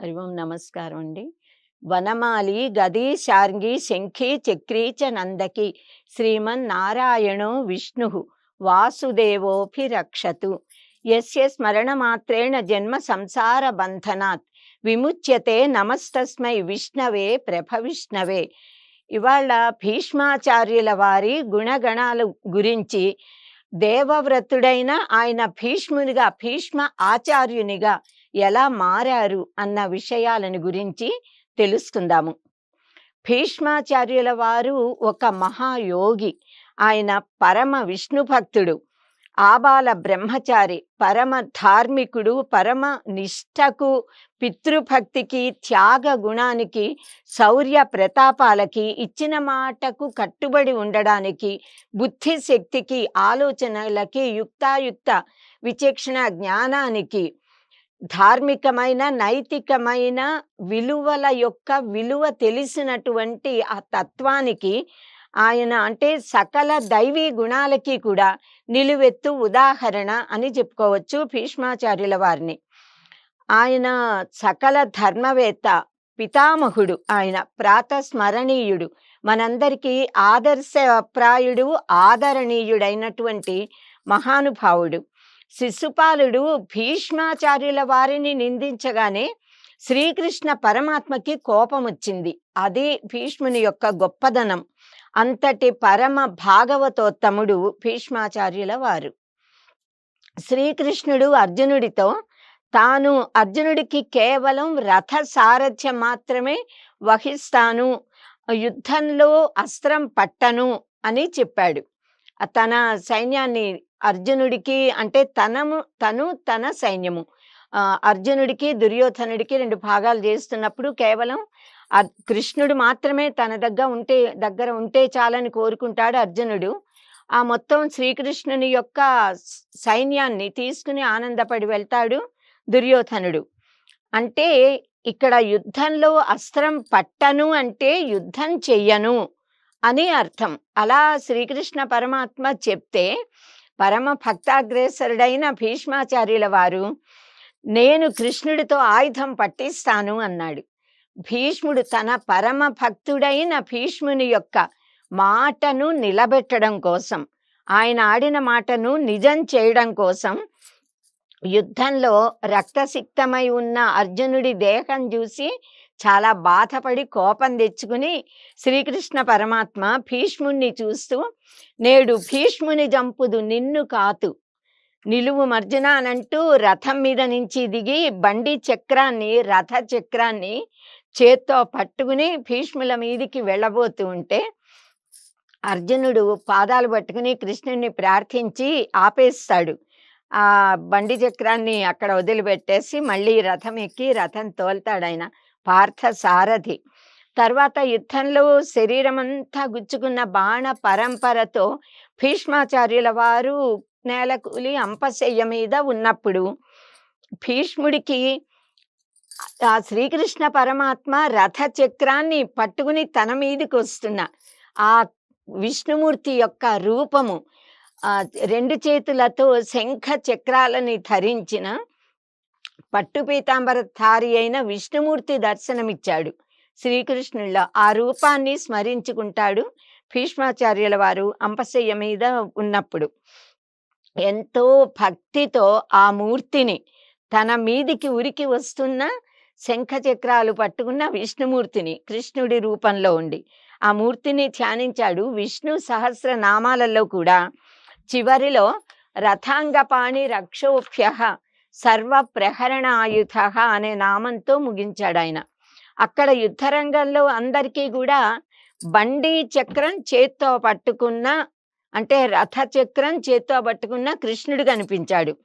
హరి ఓం నమస్కారం అండి. వనమాలి గది శార్ంగి శంఖి చక్రీ చ నందకి శ్రీమన్ నారాయణో విష్ణు వాసుదేవోపి రక్షతు యస్య స్మరణమాత్రేణ జన్మ సంసార బంధనాత్ విముచ్యతే నమస్తస్మై విష్ణవే ప్రభ విష్ణవే. ఇవాళ భీష్మాచార్యుల వారి గుణగణాల గురించి దేవవ్రతుడైన ఆయన భీష్మునిగా భీష్మ ఆచార్యునిగా ఎలా మారారు అన్న విషయాలను గురించి తెలుసుకుందాము. భీష్మాచార్యుల వారు ఒక మహాయోగి. ఆయన పరమ విష్ణు భక్తుడు. ఆబాల బ్రహ్మచారి పరమ ధార్మికుడు పరమ నిష్టకు పితృభక్తికి త్యాగ గుణానికి శౌర్య ప్రతాపాలకి ఇచ్చిన మాటకు కట్టుబడి ఉండడానికి బుద్ధి శక్తికి ఆలోచనలకి యుక్తాయుక్త విచక్షణ జ్ఞానానికి ధార్మికమైన నైతికమైన విలువల యొక్క విలువ తెలిసినటువంటి ఆ తత్వానికి ఆయన అంటే సకల దైవీ గుణాలకి కూడా నిలువెత్తు ఉదాహరణ అని చెప్పుకోవచ్చు భీష్మాచార్యుల వారిని. ఆయన సకల ధర్మవేత్త పితామహుడు ఆయన ప్రాతస్మరణీయుడు మనందరికీ ఆదర్శప్రాయుడు ఆదరణీయుడైనటువంటి మహానుభావుడు. శిశుపాలుడు భీష్మాచార్యుల వారిని నిందించగానే శ్రీకృష్ణ పరమాత్మకి కోపం వచ్చింది అది భీష్ముని యొక్క గొప్పదనం. అంతటి పరమ భాగవతోత్తముడు భీష్మాచార్యుల వారు. శ్రీకృష్ణుడు అర్జునుడితో తాను అర్జునుడికి కేవలం రథ సారథ్యం మాత్రమే వహిస్తాను యుద్ధంలో అస్త్రం పట్టను అని చెప్పాడు. తన సైన్యాన్ని అర్జునుడికి అంటే తనము తను తన సైన్యము. అర్జునుడికి దుర్యోధనుడికి రెండు భాగాలు చేస్తున్నప్పుడు కేవలం కృష్ణుడు మాత్రమే తన దగ్గర ఉంటే దగ్గర ఉంటే చాలని కోరుకుంటాడు అర్జునుడు. ఆ మొత్తం శ్రీకృష్ణుని యొక్క సైన్యాన్ని తీసుకుని ఆనందపడి వెళ్తాడు దుర్యోధనుడు. అంటే ఇక్కడ యుద్ధంలో అస్త్రం పట్టను అంటే యుద్ధం చెయ్యను అని అర్థం. అలా శ్రీకృష్ణ పరమాత్మ చెప్తే పరమ భక్తాగ్రేసరుడైన భీష్మాచార్యుల వారు నేను కృష్ణుడితో ఆయుధం పట్టిస్తాను అన్నాడు. భీష్ముడు తన పరమ భక్తుడైన భీష్ముని యొక్క మాటను నిలబెట్టడం కోసం ఆయన ఆడిన మాటను నిజం చేయడం కోసం యుద్ధంలో రక్తసిక్తమై ఉన్న అర్జునుడి దేహం చూసి చాలా బాధపడి కోపం తెచ్చుకుని శ్రీకృష్ణ పరమాత్మ భీష్ముణ్ణి చూస్తూ నేడు భీష్ముని జంపుదు నిన్ను కాతు నిలువు మర్జున అనంటూ రథం మీద నుంచి దిగి బండి చక్రాన్ని రథ చక్రాన్ని చేత్తో పట్టుకుని భీష్ముల మీదికి వెళ్ళబోతూ ఉంటే అర్జునుడు పాదాలు పట్టుకుని కృష్ణుడిని ప్రార్థించి ఆపేస్తాడు. ఆ బండి చక్రాన్ని అక్కడ వదిలిపెట్టేసి మళ్ళీ రథం ఎక్కి రథం తోలుతాడు ఆయన. పార్థ సారథి. తర్వాత యుద్ధంలో శరీరం అంతా గుచ్చుకున్న బాణ పరంపరతో భీష్మాచార్యుల వారు నేలకూలి అంపశయ్య మీద ఉన్నప్పుడు భీష్ముడికి ఆ శ్రీకృష్ణ పరమాత్మ రథ చక్రాన్ని పట్టుకుని తన మీదకి వస్తున్న ఆ విష్ణుమూర్తి యొక్క రూపము రెండు చేతులతో శంఖ చక్రాలని ధరించిన పట్టు పీతాంబరధారి అయిన విష్ణుమూర్తి దర్శనమిచ్చాడు. శ్రీకృష్ణుళ్ళ ఆ రూపాన్ని స్మరించుకుంటాడు భీష్మాచార్యుల వారు అంపశయ్య మీద ఉన్నప్పుడు. ఎంతో భక్తితో ఆ మూర్తిని తన మీదికి ఉరికి వస్తున్న శంఖ చక్రాలు పట్టుకున్న విష్ణుమూర్తిని కృష్ణుడి రూపంలో ఉండి ఆ మూర్తిని ధ్యానించాడు విష్ణు సహస్ర నామాలలో కూడా. చివరిలో రథాంగపాణి రక్షోభ్య సర్వ ప్రహరణ ఆయుధ అనే నామంతో ముగించాడు ఆయన అక్కడ యుద్ధరంగంలో అందరికీ కూడా బండి చక్రం చేత్తో పట్టుకున్న అంటే రథ చక్రం చేత్తో పట్టుకున్న కృష్ణుడు కనిపించాడు.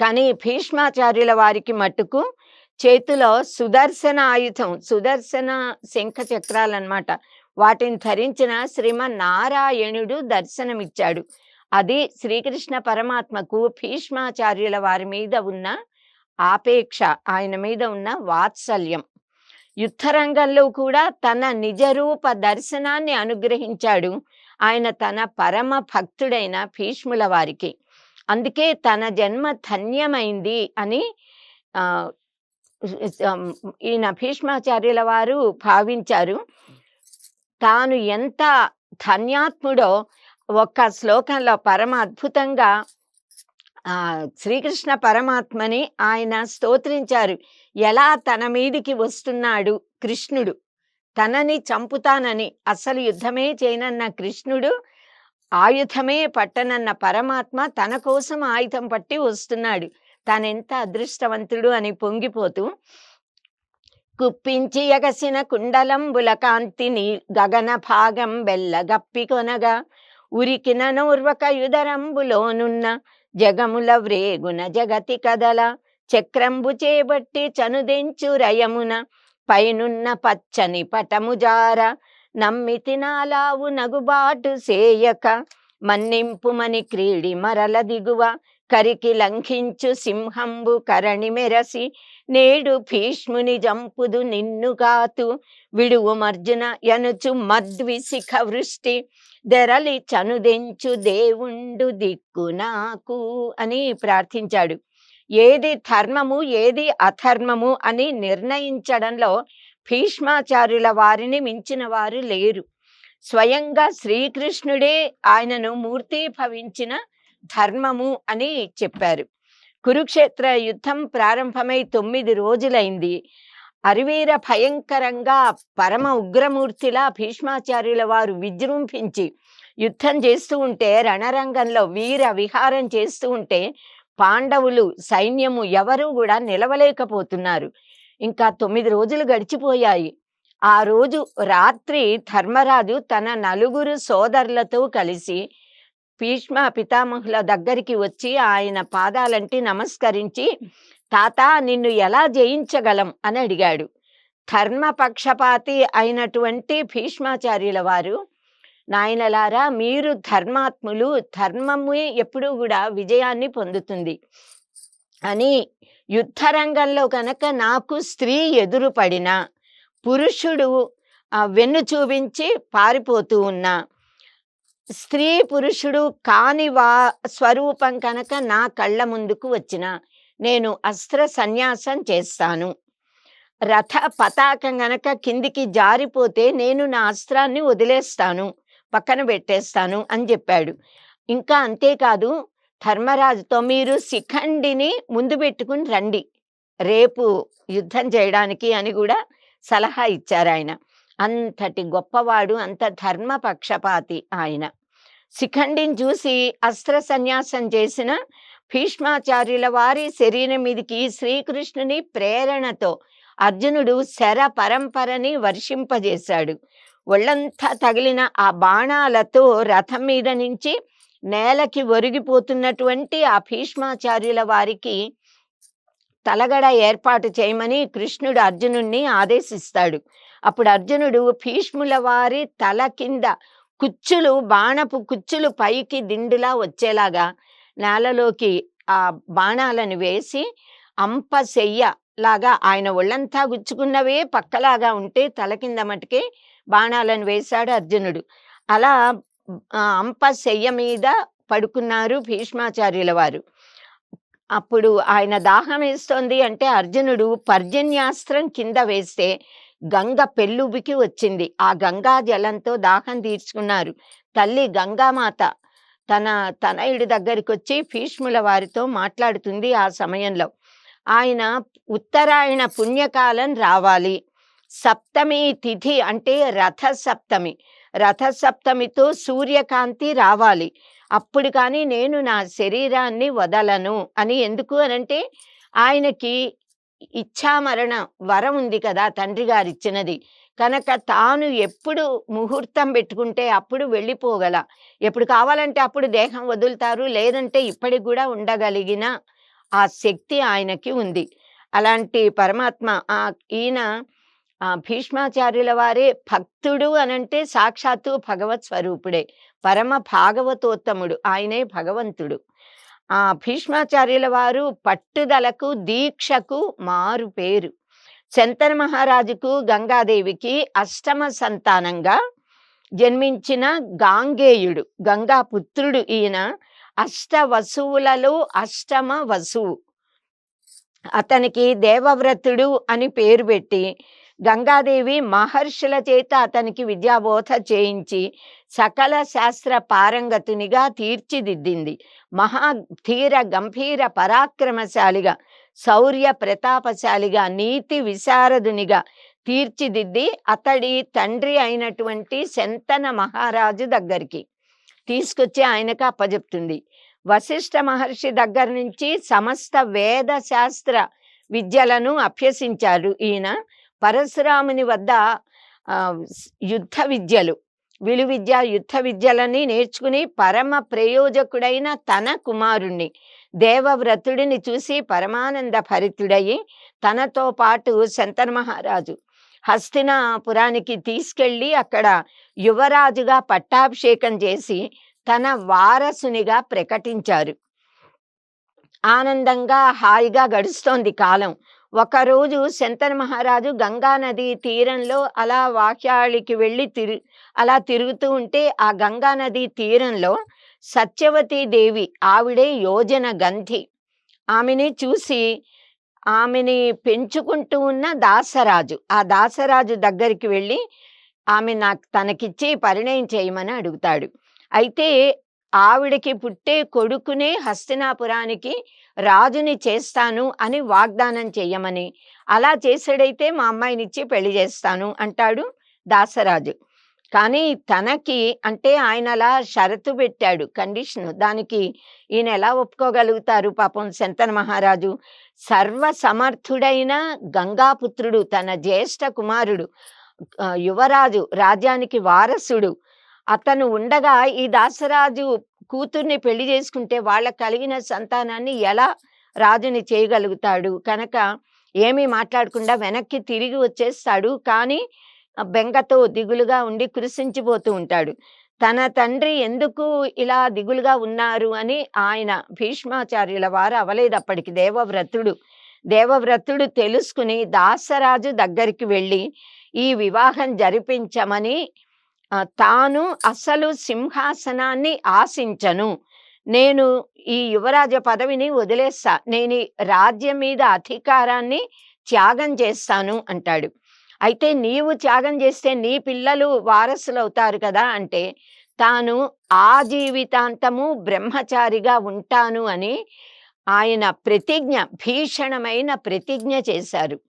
కానీ భీష్మాచార్యుల వారికి మట్టుకు చేతిలో సుదర్శన ఆయుధం సుదర్శన శంఖ చక్రాలన్నమాట. వాటిని ధరించిన శ్రీమన్నారాయణుడు దర్శనమిచ్చాడు. అది శ్రీకృష్ణ పరమాత్మకు భీష్మాచార్యుల వారి మీద ఉన్న ఆపేక్ష ఆయన మీద ఉన్న వాత్సల్యం యుద్ధరంగంలో కూడా తన నిజరూప దర్శనాన్ని అనుగ్రహించాడు ఆయన తన పరమ భక్తుడైన భీష్ముల వారికి అందుకే తన జన్మ ధన్యమైంది అని ఈయన భీష్మాచార్యుల వారు భావించారు. తాను ఎంత ధన్యాత్ముడో ఒక్క శ్లోకంలో పరమ అద్భుతంగా శ్రీకృష్ణ పరమాత్మని ఆయన స్తోత్రించారు. ఎలా తన మీదికి వస్తున్నాడు కృష్ణుడు. తనని చంపుతానని అస్సలు యుద్ధమే చేయనన్న కృష్ణుడు, ఆయుధమే పట్టనన్న పరమాత్మ తన కోసం ఆయుధం పట్టి వస్తున్నాడు. తానెంత అదృష్టవంతుడు అని పొంగిపోతూ కుప్పించి ఎగసిన కుండలంబుల కాంతిని గగన భాగం బెల్లగప్పి కొనగా ఉరికిన నోర్వక యుదరంబులోనున్న జగముల వ్రేగున జగతి కదల చక్రంబు చేబట్టి చనుదెంచు రయమున పైనున్న పచ్చని పటముజార నమ్మి తినాలావు నగుబాటు సేయక మన్నింపుమని క్రీడి మరల దిగువ కరికి లంఘించు సింహంబు కరణి మెరసి నేడు భీష్ముని జంపుదు నిన్నుగాతు విడువు మర్జున యనుచు మద్విశిఖ వృష్టి. దెరలి చనుదెంచు దేవుండు దిక్కు నాకు అని ప్రార్థించాడు. ఏది ధర్మము ఏది అధర్మము అని నిర్ణయించడంలో భీష్మాచార్యుల వారిని మించిన వారు లేరు. స్వయంగా శ్రీకృష్ణుడే ఆయనను మూర్తీభవించిన ధర్మము అని చెప్పారు. కురుక్షేత్ర యుద్ధం ప్రారంభమై తొమ్మిది రోజులైంది. అరివీర భయంకరంగా పరమ ఉగ్రమూర్తిలా భీష్మాచార్యుల వారు విజృంభించి యుద్ధం చేస్తూ ఉంటే రణరంగంలో వీర విహారం చేస్తూ ఉంటే పాండవులు సైన్యము ఎవరూ కూడా నిలవలేకపోతున్నారు. ఇంకా తొమ్మిది రోజులు గడిచిపోయాయి. ఆ రోజు రాత్రి ధర్మరాజు తన నలుగురు సోదరులతో కలిసి భీష్మ పితామహుల దగ్గరికి వచ్చి ఆయన పాదాలంటి నమస్కరించి తాత నిన్ను ఎలా జయించగలం? అని అడిగాడు. ధర్మపక్షపాతి అయినటువంటి భీష్మాచార్యుల వారు నాయనలారా మీరు ధర్మాత్ములు ధర్మమే ఎప్పుడూ కూడా విజయాన్ని పొందుతుంది. అని యుద్ధరంగంలో కనుక నాకు స్త్రీ ఎదురుపడిన పురుషుడు వెన్ను చూపించి పారిపోతూ ఉన్నా స్త్రీ పురుషుడు కాని వా స్వరూపం కనుక నా కళ్ళ ముందుకు వచ్చిన నేను అస్త్ర సన్యాసం చేస్తాను. రథ పతాకం గనక కిందికి జారిపోతే నేను నా అస్త్రాన్ని వదిలేస్తాను పక్కన పెట్టేస్తాను అని చెప్పాడు. ఇంకా అంతేకాదు ధర్మరాజుతో మీరు శిఖండిని ముందు పెట్టుకుని రండి. రేపు యుద్ధం చేయడానికి అని కూడా సలహా ఇచ్చారు ఆయన అంతటి గొప్పవాడు అంత ధర్మ పక్షపాతి ఆయన. శిఖండిని చూసి అస్త్ర సన్యాసం చేసిన భీష్మాచార్యుల వారి శరీరం మీదకి శ్రీకృష్ణుని ప్రేరణతో అర్జునుడు శర పరంపరని వర్షింపజేశాడు. ఒళ్ళంతా తగిలిన ఆ బాణాలతో రథం మీద నుంచి నేలకి ఒరిగిపోతున్నటువంటి ఆ భీష్మాచార్యుల వారికి తలగడ ఏర్పాటు చేయమని కృష్ణుడు అర్జునుణ్ణి ఆదేశిస్తాడు. అప్పుడు అర్జునుడు భీష్ముల వారి తల కింద కుచ్చులు బాణపు కుచ్చులు పైకి దిండులా వచ్చేలాగా నేలలోకి ఆ బాణాలను వేసి అంప సెయ్య లాగా ఆయన ఒళ్ళంతా గుచ్చుకున్నవే పక్కలాగా ఉంటే తల కింద మటుకే బాణాలను వేశాడు అర్జునుడు. అలా అంప శయ్య మీద పడుకున్నారు భీష్మాచార్యుల వారు. అప్పుడు ఆయన దాహం వేస్తోంది అంటే అర్జునుడు పర్జన్యాస్త్రం కింద వేస్తే గంగ పెళ్ళుబికి వచ్చింది. ఆ గంగా జలంతో దాహం తీర్చుకున్నారు. తల్లి గంగామాత తన తనయుడి దగ్గరికి వచ్చి భీష్ముల వారితో మాట్లాడుతుంది ఆ సమయంలో. ఆయన ఉత్తరాయణ పుణ్యకాలం రావాలి. సప్తమి తిథి అంటే రథ సప్తమి రథ సప్తమితో సూర్యకాంతి రావాలి. అప్పుడు కానీ నేను నా శరీరాన్ని వదలను అని ఎందుకు అనంటే ఆయనకి ఇచ్చామరణ వరం ఉంది కదా తండ్రి గారు ఇచ్చినది కనుక తాను ఎప్పుడు ముహూర్తం పెట్టుకుంటే అప్పుడు వెళ్ళిపోగల. ఎప్పుడు కావాలంటే అప్పుడు దేహం వదులుతారు లేదంటే ఇప్పటికి కూడా ఉండగలిగిన ఆ శక్తి ఆయనకి ఉంది. అలాంటి పరమాత్మ ఆ ఈయన ఆ భీష్మాచార్యుల వారే భక్తుడు అనంటే సాక్షాత్తు భగవత్ స్వరూపుడే. పరమ భాగవతోత్తముడు ఆయనే భగవంతుడు. ఆ భీష్మాచార్యుల వారు పట్టుదలకు దీక్షకు మారు పేరు. శంతన మహారాజుకు గంగాదేవికి అష్టమ సంతానంగా జన్మించిన గాంగేయుడు గంగా పుత్రుడు ఈయన అష్ట వసువులలో అష్టమ వసువు. అతనికి దేవవ్రతుడు అని పేరు పెట్టి గంగాదేవి మహర్షుల చేత అతనికి విద్యాబోధ చేయించి సకల శాస్త్ర పారంగతునిగా తీర్చిదిద్దింది. మహా ధీర గంభీర పరాక్రమశాలిగా శౌర్య ప్రతాపశాలిగా నీతి విశారదునిగా తీర్చిదిద్ది అతడి తండ్రి అయినటువంటి శంతన మహారాజు దగ్గరికి తీసుకొచ్చి ఆయనకు అప్పజెప్తుంది. వశిష్ఠ మహర్షి దగ్గర నుంచి సమస్త వేద శాస్త్ర విద్యలను అభ్యసించారు. ఈయన పరశురాముని వద్ద యుద్ధ విద్యలు. విలు విద్య యుద్ధ విద్యలని నేర్చుకుని పరమ ప్రయోజకుడైన తన కుమారుణ్ణి దేవవ్రతుడిని చూసి పరమానంద భరితుడయి తనతో పాటు శంతన మహారాజు హస్తినాపురానికి తీసుకెళ్ళి అక్కడ యువరాజుగా పట్టాభిషేకం చేసి తన వారసునిగా ప్రకటించారు. ఆనందంగా హాయిగా గడుస్తోంది కాలం. ఒకరోజు శంతన మహారాజు గంగా నది తీరంలో అలా వాక్యాళికి వెళ్ళి తిరు అలా తిరుగుతూ ఉంటే ఆ గంగా నది తీరంలో సత్యవతి దేవి ఆవిడే యోజన గంధి. ఆమెని చూసి ఆమెని పెంచుకుంటూ ఉన్న దాసరాజు ఆ దాసరాజు దగ్గరికి వెళ్ళి ఆమె నాకు తనకిచ్చి పరిణయం చేయమని అడుగుతాడు. అయితే ఆవిడకి పుట్టే కొడుకునే హస్తినాపురానికి రాజుని చేస్తాను అని వాగ్దానం చెయ్యమని. అలా చేసాడైతే మా అమ్మాయినిచ్చి పెళ్ళి చేస్తాను అంటాడు దాసరాజు. కానీ తనకి అంటే ఆయన అలా షరతు పెట్టాడు కండిషన్. దానికి ఈయన ఎలా ఒప్పుకోగలుగుతారు పాపం శంతన మహారాజు? సర్వ సమర్థుడైన గంగాపుత్రుడు తన జ్యేష్ఠ కుమారుడు యువరాజు రాజ్యానికి వారసుడు. అతను ఉండగా ఈ దాసరాజు కూతుర్ని పెళ్ళి చేసుకుంటే వాళ్ళకు కలిగిన సంతానాన్ని ఎలా రాజుని చేయగలుగుతాడు? కనుక ఏమీ మాట్లాడకుండా వెనక్కి తిరిగి వచ్చేస్తాడు. కానీ బెంగతో దిగులుగా ఉండి కురిసించిపోతూ ఉంటాడు. తన తండ్రి ఎందుకు ఇలా దిగులుగా ఉన్నారు అని ఆయన భీష్మాచార్యుల వారు అవలేదు అప్పటికి. దేవవ్రతుడు దేవవ్రతుడు తెలుసుకుని దాసరాజు దగ్గరికి వెళ్ళి ఈ వివాహం జరిపించమని తాను అసలు సింహాసనాన్ని ఆశించను. నేను ఈ యువరాజ పదవిని వదిలేస్తా. నేను రాజ్యం మీద అధికారాన్ని త్యాగం చేస్తాను అంటాడు. అయితే నీవు త్యాగం చేస్తే నీ పిల్లలు వారసులు అవుతారు కదా అంటే తాను ఆ జీవితాంతము బ్రహ్మచారిగా ఉంటాను అని ఆయన ప్రతిజ్ఞ భీషణమైన ప్రతిజ్ఞ చేశారు.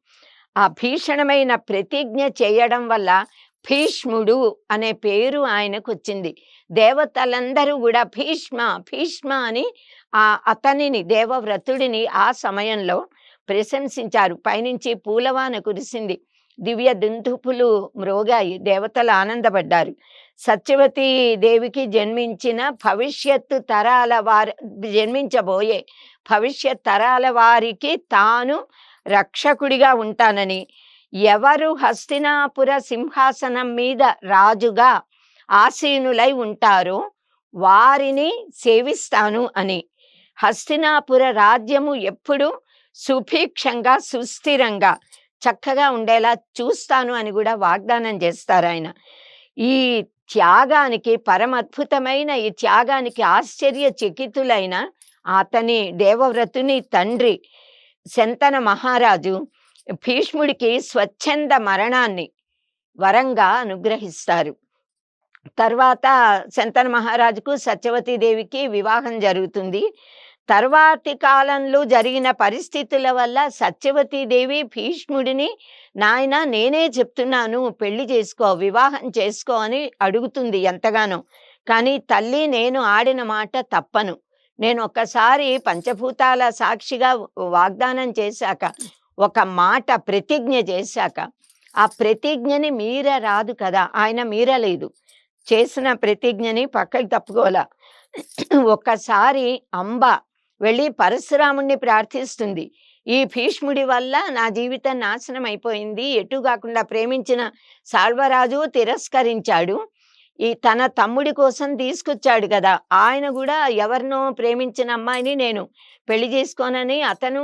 ఆ భీషణమైన ప్రతిజ్ఞ చేయడం వల్ల భీష్ముడు అనే పేరు ఆయనకు వచ్చింది దేవతలందరూ కూడా భీష్మ భీష్మ అని ఆ అతనిని దేవవ్రతుడిని ఆ సమయంలో ప్రశంసించారు. పైనుంచి పూలవాన కురిసింది. దివ్య దుందుపులు మ్రోగాయి. దేవతలు ఆనందపడ్డారు. సత్యవతి దేవికి జన్మించిన భవిష్యత్తు తరాల వారి జన్మించబోయే భవిష్యత్ తరాల వారికి తాను రక్షకుడిగా ఉంటానని ఎవరు హస్తినాపుర సింహాసనం మీద రాజుగా ఆసీనులై ఉంటారో వారిని సేవిస్తాను అని. హస్తినాపుర రాజ్యము ఎప్పుడు సుభిక్షంగా సుస్థిరంగా చక్కగా ఉండేలా చూస్తాను అని కూడా వాగ్దానం చేస్తారు ఆయన. ఈ త్యాగానికి పరమద్భుతమైన ఈ త్యాగానికి ఆశ్చర్య చకితులైన అతని దేవవ్రతుని తండ్రి శంతన మహారాజు భీష్ముడికి స్వచ్ఛంద మరణాన్ని వరంగా అనుగ్రహిస్తారు. తర్వాత శంతన మహారాజుకు సత్యవతి దేవికి వివాహం జరుగుతుంది. తర్వాతి కాలంలో జరిగిన పరిస్థితుల వల్ల సత్యవతి దేవి భీష్ముడిని నాయన నేనే చెప్తున్నాను పెళ్ళి చేసుకో వివాహం చేసుకో అని అడుగుతుంది ఎంతగానో. కానీ తల్లి నేను ఆడిన మాట తప్పను. నేను ఒక్కసారి పంచభూతాల సాక్షిగా వాగ్దానం చేశాక ఒక మాట ప్రతిజ్ఞ చేశాక ఆ ప్రతిజ్ఞని మీర రాదు కదా ఆయన మీరలేదు. చేసిన ప్రతిజ్ఞని పక్కకి తప్పుకోవాల. ఒక్కసారి అంబ వెళ్ళి పరశురాముణ్ణి ప్రార్థిస్తుంది. ఈ భీష్ముడి వల్ల నా జీవితం నాశనం అయిపోయింది. ఎటు కాకుండా ప్రేమించిన సాల్వరాజు తిరస్కరించాడు. ఈ తన తమ్ముడి కోసం తీసుకొచ్చాడు కదా. ఆయన కూడా ఎవరినో ప్రేమించిన అమ్మాయిని నేను పెళ్ళి చేసుకోనని అతను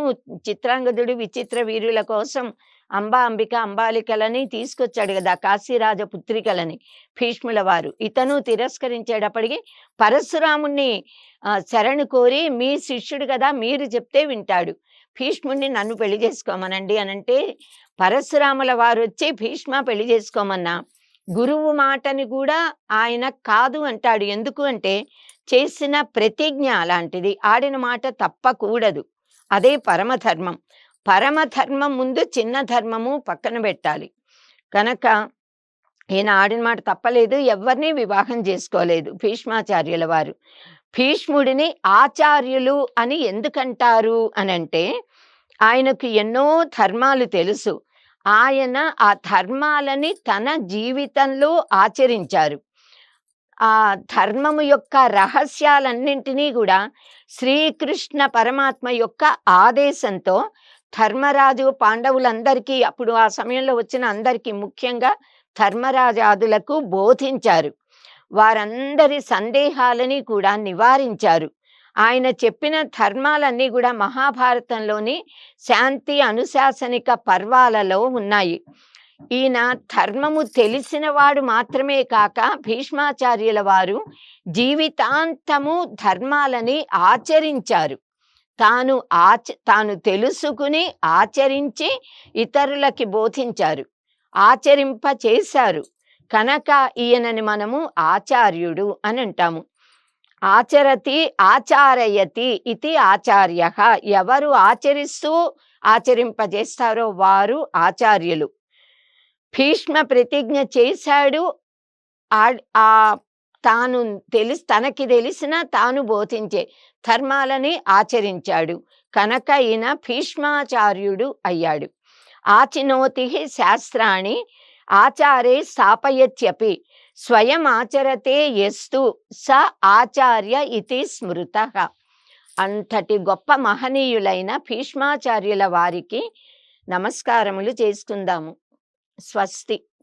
చిత్రాంగదుడు విచిత్ర వీరుల కోసం అంబా అంబిక అంబాలికలని తీసుకొచ్చాడు కదా. కాశీరాజ పుత్రికలని భీష్ముల వారు. ఇతను తిరస్కరించేటప్పటికి పరశురాముణ్ణి ఆ, శరణు కోరి మీ శిష్యుడు కదా మీరు చెప్తే వింటాడు. భీష్ముడిని నన్ను పెళ్ళి చేసుకోమనండి అనంటే పరశురాముల వారు వచ్చి భీష్మ పెళ్ళి చేసుకోమన్నా. గురువు మాటని కూడా ఆయన కాదు అంటాడు. ఎందుకు అంటే చేసిన ప్రతిజ్ఞ అలాంటిది. ఆడిన మాట తప్పకూడదు. అదే పరమధర్మం. పరమధర్మం ముందు చిన్న ధర్మము పక్కన పెట్టాలి. కనుక ఈయన ఆడిన మాట తప్పలేదు. ఎవరిని వివాహం చేసుకోలేదు భీష్మాచార్యుల వారు. భీష్ముడిని ఆచార్యులు అని ఎందుకంటారు అని అంటే ఆయనకు ఎన్నో ధర్మాలు తెలుసు. ఆయన ఆ ధర్మాలని తన జీవితంలో ఆచరించారు. ఆ ధర్మము యొక్క రహస్యాలన్నింటినీ కూడా శ్రీకృష్ణ పరమాత్మ యొక్క ఆదేశంతో ధర్మరాజు పాండవులందరికీ అప్పుడు ఆ సమయంలో వచ్చిన అందరికీ ముఖ్యంగా ధర్మరాజాదులకు బోధించారు. వారందరి సందేహాలని కూడా నివారించారు. ఆయన చెప్పిన ధర్మాలన్నీ కూడా మహాభారతంలోని శాంతి అనుశాసనిక పర్వాలలో ఉన్నాయి. ఈయన ధర్మము తెలిసినవాడు మాత్రమే కాక భీష్మాచార్యుల వారు జీవితాంతము ధర్మాలని ఆచరించారు. తాను ఆచ తాను తెలుసుకుని ఆచరించి ఇతరులకి బోధించారు. ఆచరింప చేశారు కనుక ఈయనని మనము ఆచార్యుడు అని అంటాము. ఆచరతి ఆచారయతి ఇది ఆచార్య. ఎవరు ఆచరిస్తూ ఆచరింపజేస్తారో వారు ఆచార్యులు. భీష్మ ప్రతిజ్ఞ చేశాడు. ఆ- తాను తెలిసి తనకి తెలిసిన తాను బోధించే ధర్మాలని ఆచరించాడు. కనుక ఈయన భీష్మాచార్యుడు అయ్యాడు. ఆచినోతి శాస్త్రాన్ని ఆచారే స్థాపయత్యపి. స్వయం ఆచరతే ఎస్తు స ఆచార్య ఇది స్మృత. అంతటి గొప్ప మహనీయులైన భీష్మాచార్యుల వారికి నమస్కారములు చేసుకుందాము స్వస్తి.